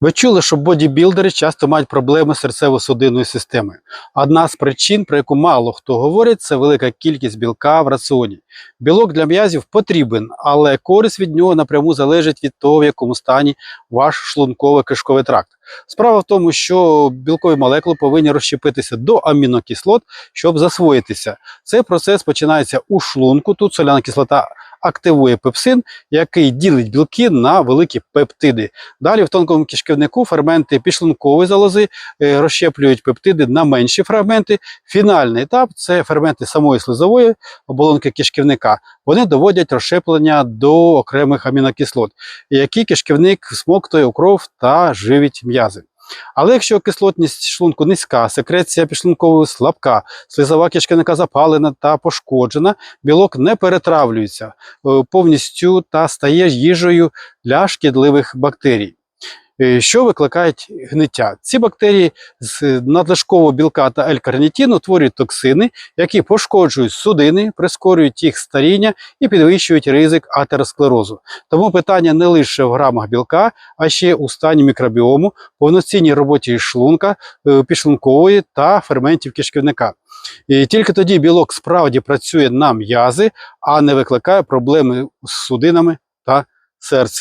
Ви чули, що бодібілдери часто мають проблеми з серцево-судинною системою. Одна з причин, про яку мало хто говорить, це велика кількість білка в раціоні. Білок для м'язів потрібен, але користь від нього напряму залежить від того, в якому стані ваш шлунково-кишковий тракт. Справа в тому, що білкові молекули повинні розщепитися до амінокислот, щоб засвоїтися. Цей процес починається у шлунку. Тут соляна кислота активує пепсин, який ділить білки на великі пептиди. Далі в тонкому кишківнику ферменти підшлункової залози е, розщеплюють пептиди на менші фрагменти. Фінальний етап це ферменти самої слизової оболонки кишківника. Вони доводять розщеплення до окремих амінокислот, які кишківник всмоктує у кров та живить м'язи. Але якщо кислотність шлунку низька, секреція підшлункової слабка, слизова кишківника запалена та пошкоджена, білок не перетравлюється е, повністю та стає їжею для шкідливих бактерій. Що викликають гниття? Ці бактерії з надлишкового білка та L-карнітіну утворюють токсини, які пошкоджують судини, прискорюють їх старіння і підвищують ризик атеросклерозу. Тому питання не лише в грамах білка, а ще у стані мікробіому, повноцінній роботі шлунка, е, підшлункової та ферментів кишківника. І тільки тоді білок справді працює на м'язи, а не викликає проблеми з судинами та серцем.